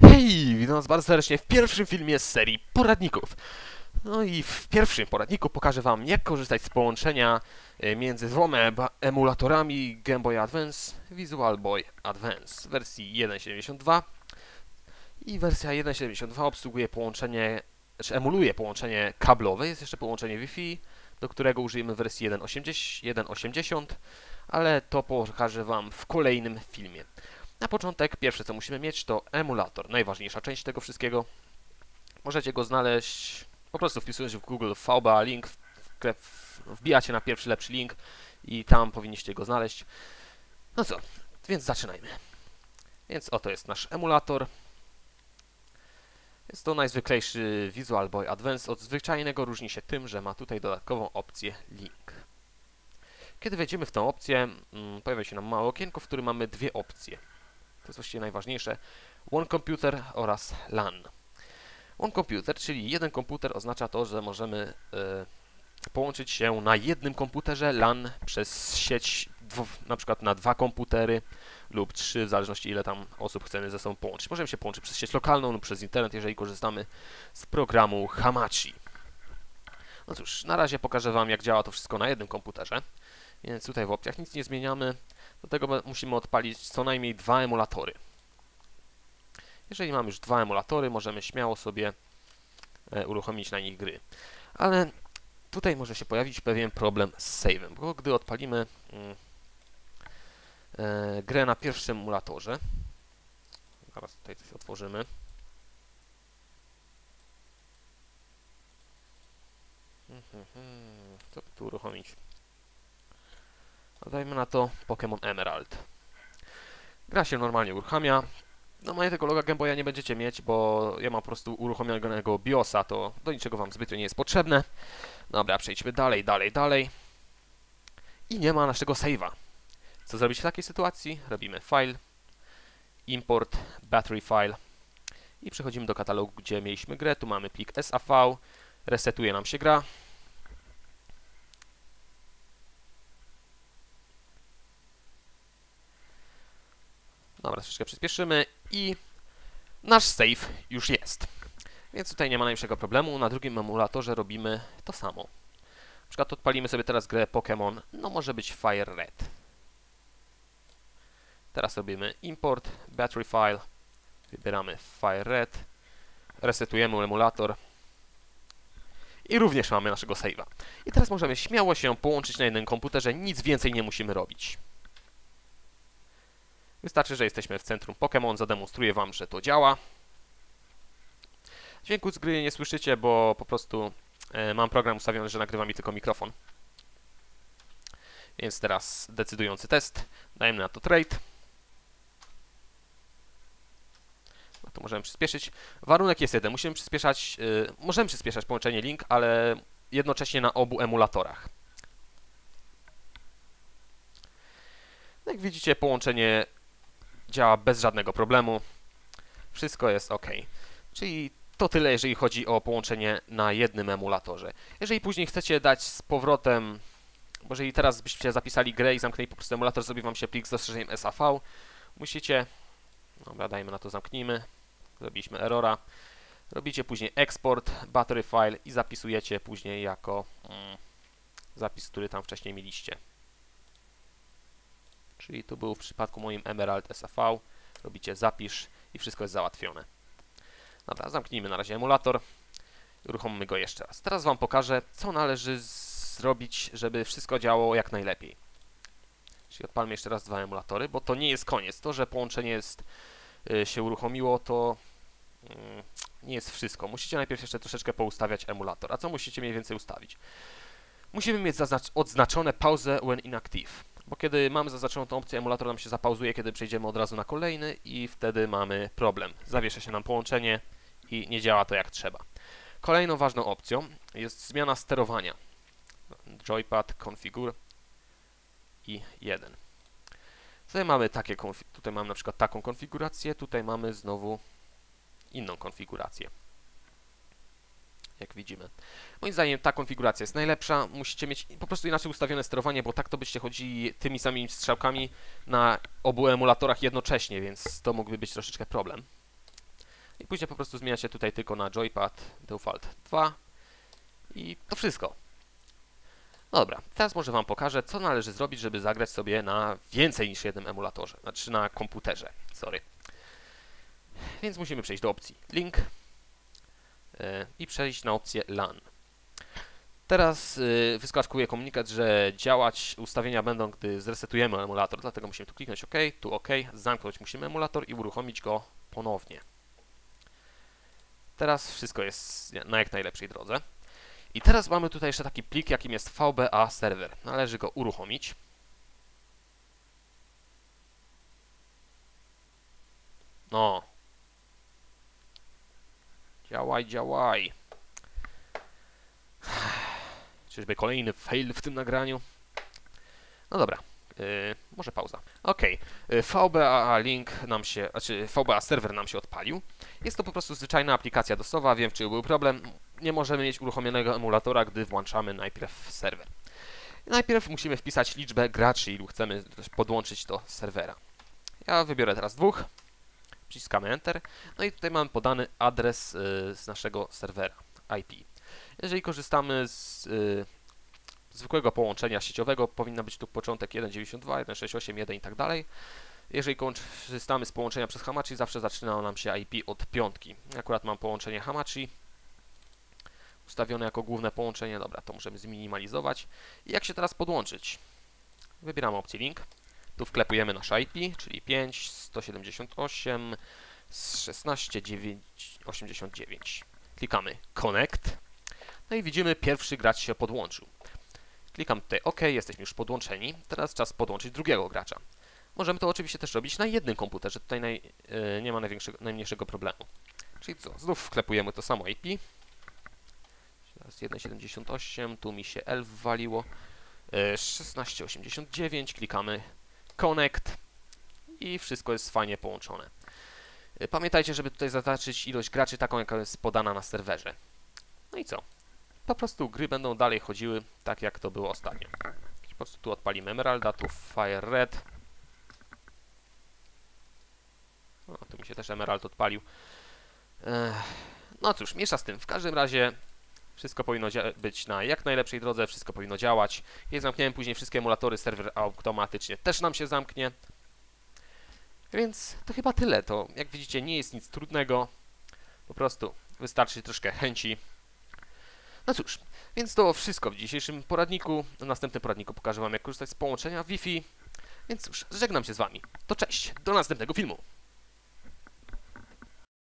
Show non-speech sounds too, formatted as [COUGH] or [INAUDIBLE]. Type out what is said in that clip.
Hej, witam was bardzo serdecznie w pierwszym filmie z serii poradników. No i w pierwszym poradniku pokażę wam, jak korzystać z połączenia e, między dwoma emulatorami Game Boy Advance Visual Boy Advance wersji 1.72 i wersja 1.72 obsługuje połączenie, czy emuluje połączenie kablowe, jest jeszcze połączenie Wi-Fi, do którego użyjemy wersji 1.80, 1.80, ale to pokażę wam w kolejnym filmie. Na początek pierwsze co musimy mieć to emulator, najważniejsza część tego wszystkiego. Możecie go znaleźć po prostu wpisując w Google VBA link, wbijacie na pierwszy lepszy link i tam powinniście go znaleźć. No co, więc zaczynajmy. Więc oto jest nasz emulator. Jest to najzwyklejszy Visual Boy Advance. Od zwyczajnego różni się tym, że ma tutaj dodatkową opcję link. Kiedy wejdziemy w tę opcję, mm, pojawia się nam małe okienko, w którym mamy dwie opcje. To jest właściwie najważniejsze. One Computer oraz LAN. One Computer, czyli jeden komputer oznacza to, że możemy e, połączyć się na jednym komputerze LAN przez sieć na przykład na dwa komputery lub trzy, w zależności ile tam osób chcemy ze sobą połączyć. Możemy się połączyć przez sieć lokalną lub przez internet, jeżeli korzystamy z programu Hamachi. No cóż, na razie pokażę Wam, jak działa to wszystko na jednym komputerze. Więc tutaj w opcjach nic nie zmieniamy. Do tego musimy odpalić co najmniej dwa emulatory. Jeżeli mamy już dwa emulatory, możemy śmiało sobie e, uruchomić na nich gry. Ale tutaj może się pojawić pewien problem z save'em, bo gdy odpalimy mm, e, grę na pierwszym emulatorze, zaraz tutaj coś otworzymy. Mhm, mhm. Co by tu uruchomić? Dajmy na to Pokémon Emerald. Gra się normalnie uruchamia. No tego loga Game Boya nie będziecie mieć, bo ja mam po prostu uruchomionego BIOSa, to do niczego Wam zbytnio nie jest potrzebne. Dobra, przejdźmy dalej, dalej, dalej. I nie ma naszego save'a. Co zrobić w takiej sytuacji? Robimy File, Import, Battery File i przechodzimy do katalogu, gdzie mieliśmy grę. Tu mamy plik SAV, resetuje nam się gra. Dobra, troszeczkę przyspieszymy i nasz save już jest. Więc tutaj nie ma najmniejszego problemu. Na drugim emulatorze robimy to samo. Na przykład odpalimy sobie teraz grę Pokémon, no może być Fire Red. Teraz robimy import, battery file, wybieramy Fire Red, resetujemy emulator i również mamy naszego save'a. I teraz możemy śmiało się połączyć na jednym komputerze, nic więcej nie musimy robić. Wystarczy, że jesteśmy w centrum Pokémon, zademonstruję Wam, że to działa. Dźwięku z gry nie słyszycie, bo po prostu e, mam program ustawiony, że nagrywa mi tylko mikrofon. Więc teraz decydujący test. Dajemy na to trade. No to możemy przyspieszyć. Warunek jest jeden. Musimy przyspieszać, y, możemy przyspieszać połączenie link, ale jednocześnie na obu emulatorach. No Jak widzicie, połączenie działa bez żadnego problemu. Wszystko jest ok. Czyli to tyle, jeżeli chodzi o połączenie na jednym emulatorze. Jeżeli później chcecie dać z powrotem, bo jeżeli teraz byście zapisali grę i zamknęli po prostu emulator, zrobi wam się plik z zastrzeżeniem SAV, musicie, dobra, dajmy na to, zamknijmy, zrobiliśmy errora, robicie później export, battery file i zapisujecie później jako mm, zapis, który tam wcześniej mieliście. Czyli tu był w przypadku moim Emerald SAV. Robicie zapisz i wszystko jest załatwione. Dobra, zamknijmy na razie emulator. i Uruchomimy go jeszcze raz. Teraz Wam pokażę, co należy zrobić, żeby wszystko działało jak najlepiej. Czyli odpalmy jeszcze raz dwa emulatory, bo to nie jest koniec. To, że połączenie jest, y, się uruchomiło, to mm, nie jest wszystko. Musicie najpierw jeszcze troszeczkę poustawiać emulator. A co musicie mniej więcej ustawić? Musimy mieć odznaczone pauzę when inactive. Bo kiedy mamy zaznaczoną tą opcję, emulator nam się zapauzuje, kiedy przejdziemy od razu na kolejny i wtedy mamy problem. Zawiesza się nam połączenie i nie działa to jak trzeba. Kolejną ważną opcją jest zmiana sterowania. Joypad, configure i 1. Tutaj mamy takie, tutaj mamy na przykład taką konfigurację, tutaj mamy znowu inną konfigurację. Jak widzimy. Moim zdaniem ta konfiguracja jest najlepsza. Musicie mieć po prostu inaczej ustawione sterowanie, bo tak to byście chodzili tymi samymi strzałkami na obu emulatorach jednocześnie, więc to mógłby być troszeczkę problem. I później po prostu zmieniacie tutaj tylko na joypad default 2 i to wszystko. Dobra, teraz może Wam pokażę, co należy zrobić, żeby zagrać sobie na więcej niż jednym emulatorze, znaczy na komputerze, sorry. Więc musimy przejść do opcji Link i przejść na opcję LAN. Teraz y, wyskakuje komunikat, że działać ustawienia będą, gdy zresetujemy emulator, dlatego musimy tu kliknąć OK, tu OK, zamknąć musimy emulator i uruchomić go ponownie. Teraz wszystko jest na jak najlepszej drodze. I teraz mamy tutaj jeszcze taki plik, jakim jest VBA server. Należy go uruchomić. No. Działaj, działaj. [SIGHS] Czyżby kolejny fail w tym nagraniu? No dobra, yy, może pauza. Ok, VBA link nam się, znaczy VBA serwer nam się odpalił. Jest to po prostu zwyczajna aplikacja dosowa, wiem czy był problem. Nie możemy mieć uruchomionego emulatora, gdy włączamy najpierw serwer. Najpierw musimy wpisać liczbę graczy, ilu chcemy podłączyć do serwera. Ja wybiorę teraz dwóch, wciskamy Enter, no i tutaj mamy podany adres yy, z naszego serwera IP. Jeżeli korzystamy z y, zwykłego połączenia sieciowego, powinna być tu początek 1.92, 1.68, 1 i tak dalej. Jeżeli korzystamy z połączenia przez Hamachi, zawsze zaczyna nam się IP od piątki. Akurat mam połączenie Hamachi ustawione jako główne połączenie. Dobra, to możemy zminimalizować. I jak się teraz podłączyć? Wybieramy opcję Link. Tu wklepujemy nasz IP, czyli 5, 178, 16, 9, 89. Klikamy Connect. No i widzimy, pierwszy gracz się podłączył. Klikam tutaj OK, jesteśmy już podłączeni. Teraz czas podłączyć drugiego gracza. Możemy to oczywiście też robić na jednym komputerze, tutaj naj, yy, nie ma najmniejszego problemu. Czyli co, znów wklepujemy to samo IP. Teraz 1.78, tu mi się L wwaliło. Yy, 16.89, klikamy Connect i wszystko jest fajnie połączone. Yy, pamiętajcie, żeby tutaj zaznaczyć ilość graczy taką, jaka jest podana na serwerze. No i co? po prostu gry będą dalej chodziły tak, jak to było ostatnio. Po prostu tu odpalimy Emeralda, tu Fire Red. O, tu mi się też Emerald odpalił. Ech, no cóż, miesza z tym. W każdym razie wszystko powinno być na jak najlepszej drodze, wszystko powinno działać. Jak zamkniemy później wszystkie emulatory, serwer automatycznie też nam się zamknie. Więc to chyba tyle. To, jak widzicie, nie jest nic trudnego. Po prostu wystarczy troszkę chęci no cóż, więc to wszystko w dzisiejszym poradniku. W następnym poradniku pokażę Wam, jak korzystać z połączenia Wi-Fi. Więc cóż, żegnam się z Wami. To cześć, do następnego filmu.